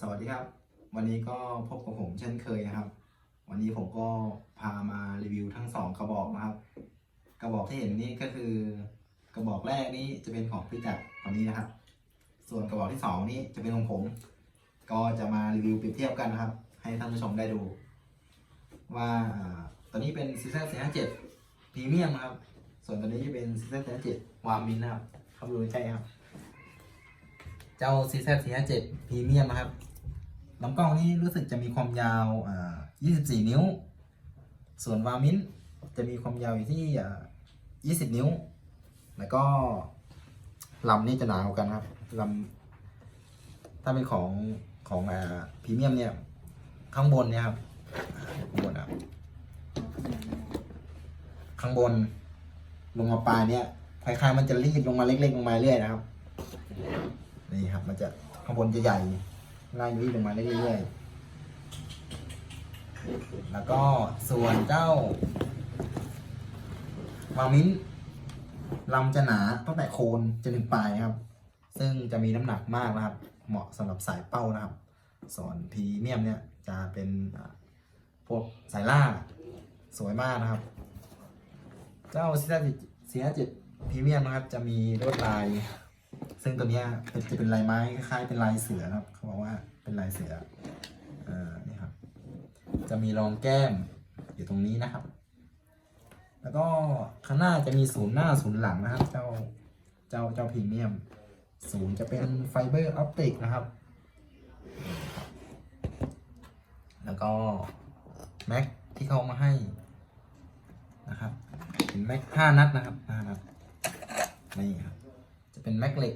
สวัสดีครับ วันนี้ก็พบกับผมเช่นเคยนะครับ วันนี้ผมก็พามารีวิวทั้งสองกระบอกนะครับ กระบอกที่เห็นนี่ก็คือกระบอกแรกนี้จะเป็นของพี่จักรตอนนี้นะครับ ส่วนกระบอกที่สองนี้จะเป็นของผม ก็จะมารีวิวเปรียบเทียบกันนะครับ ให้ท่านผู้ชมได้ดู ว่าตอนนี้เป็นซีซั่นสี่ห้าเจ็ดพรีเมียมครับ ส่วนตอนนี้จะเป็นซีซั่นสี่ห้าเจ็ดวามินนะครับเข้าไปดูใกล้ครับ เจ้า CZ 457พรีเมียมนะครับลำกล้องนี้รู้สึกจะมีความยาวอ่า24 นิ้ว ส่วนวามินจะมีความยาวอยู่ที่อ่า20 นิ้ว แล้วก็ลำนี่จะหนาวกันครับลำถ้าเป็นของของพรีเมียมเนี่ยข้างบนเนี่ยครับข้างบนอะข้างบนลงมาปลายเนี่ยคล้ายๆมันจะรีดลงมาเล็กๆลงมาเรื่อยนะครับ นี่ครับ มันจะข้างบนจะใหญ่ไล่รีดลงมาเรื่อยๆ แล้วก็ส่วนเจ้าวามินลำจะหนาตั้งแต่โคนจนถึงปลายครับ ซึ่งจะมีน้ำหนักมากนะครับ เหมาะสำหรับสายเป้านะครับ ส่วนพรีเมียมเนี่ยจะเป็นพวกสายล่าสวยมากนะครับ เจ้าซีเซียเจ็ดพรีเมียมนะครับ จะมีลวดลาย ซึ่งตัวเนี้ยเป็นจะเป็นลายไม้คล้ายๆเป็นลายเสือครับเขาบอกว่าเป็นลายเสืออ่านี่ครับ จะมีรองแก้มอยู่ตรงนี้นะครับ แล้วก็ข้างหน้าจะมีศูนย์หน้าศูนย์หลังนะครับ เจ้าเจ้าเจ้าพรีเมียม ศูนย์จะเป็นไฟเบอร์ออปติกนะครับ แล้วก็แม็กที่เขามาให้นะครับเป็นแม็กห้านัดนะครับห้านัดนี่ครับจะเป็นแม็กเหล็ก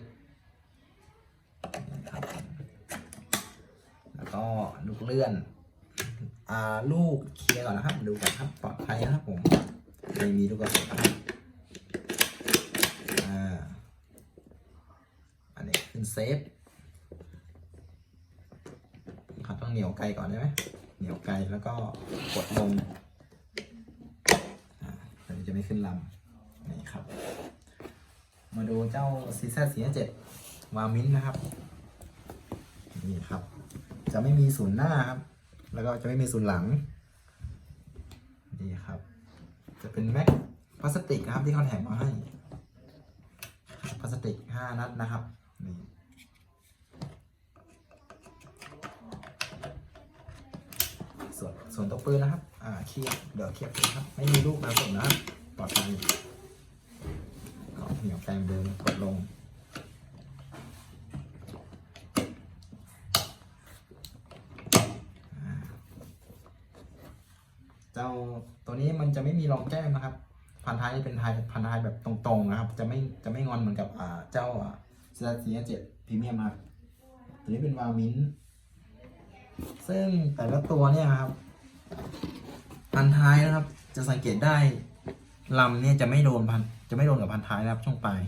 นะครับแล้ว ก็ลูกเลื่อน อ่าลูกเคลียร์ก่อนนะครับ ดูก่อนครับปลอดภัยนะครับผมไม่มีลูกกระสุนนะครับอ่าอันนี้ขึ้นเซฟครับต้องเหนียวไกลก่อนได้ไหมเหนียวไกลแล้วก็กดลงอ่าเดี๋ยวจะไม่ขึ้นลำนี่ครับ มาดูเจ้าซีซ่าสีเจ็ดวามินนะครับ นี่ครับ จะไม่มีศูนย์หน้าครับ แล้วก็จะไม่มีศูนย์หลังนี่ครับ จะเป็นแม็กพลาสติกนะครับที่เขาแถมมาให้พลาสติกห้านัดนะครับนี่ส่วนส่วนตัวปืนนะครับ อ่าเคียบเดี๋ยวเคียบนะครับ ไม่มีลูกนะผมนะครับปลอดภัยก็เหนียวแปลงเดิมกดลง เจ้าตัวนี้มันจะไม่มีรองแก้มนะครับ พันท้ายนี่เป็นไทยพันท้ายแบบตรงๆนะครับ จะไม่จะไม่งอนเหมือนกับอ่าเจ้าอ่าเซราซีเจ็ดพรีเมียมครับตัวนี้เป็นวามินซึ่งแต่ละตัวเนี่ยครับ พันท้ายนะครับ จะสังเกตได้ลำเนี่ยจะไม่โดนพันจะไม่โดนกับพันท้ายนะครับช่วงปลาย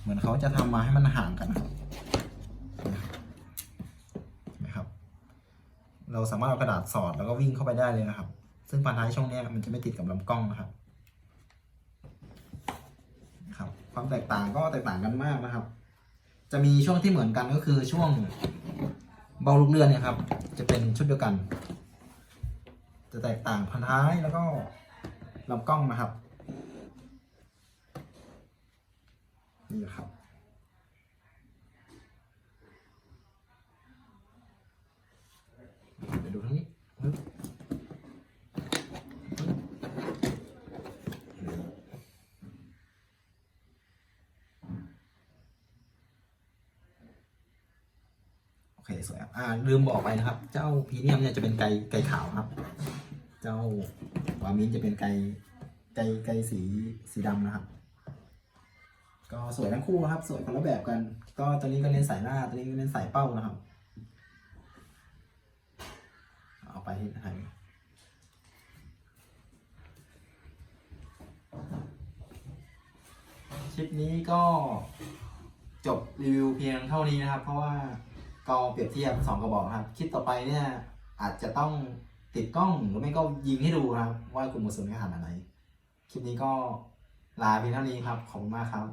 เหมือนเขาจะทำมาให้มันห่างกันนะครับนะครับ เราสามารถเอากระดาษสอดแล้วก็วิ่งเข้าไปได้เลยนะครับ ซึ่งพันท้ายช่วงนี้มันจะไม่ติดกับลำกล้องนะครับครับ ความแตกต่างก็แตกต่างกันมากนะครับ จะมีช่วงที่เหมือนกันก็คือช่วงเบาลูกเรือนเนี่ยครับ จะเป็นชุดเดียวกัน จะแตกต่างพันท้ายแล้วก็ลำกล้องนะครับนี่ครับ เดี๋ยวดูทั้งนี้ปึ๊บโอเค สวยครับอ่าลืมบอกไปนะครับ เจ้าพรีเมียมเนี่ยจะเป็นไก่ไก่ขาวครับ เจ้าวามินจะเป็นไก่ไก่ไก่สีสีดำนะครับ ก็สวยทั้งคู่ครับ สวยคนละแบบกัน ก็ตัวนี้ก็เน้นสายหน้าตัวนี้ก็เน้นสายเป้านะครับ เอาไปที่ไทยคลิปนี้ก็จบรีวิวเพียงเท่านี้นะครับ เพราะว่า ก็เปรียบเทียบสองกระบอกนะครับคลิปต่อไปเนี่ยอาจจะต้องติดกล้องหรือไม่ก็ยิงให้ดูนะครับ ว่ากลุ่มกระสุนขนาดไหนคลิปนี้ก็ลาเพียงเท่านี้ครับ ขอบคุณมากครับ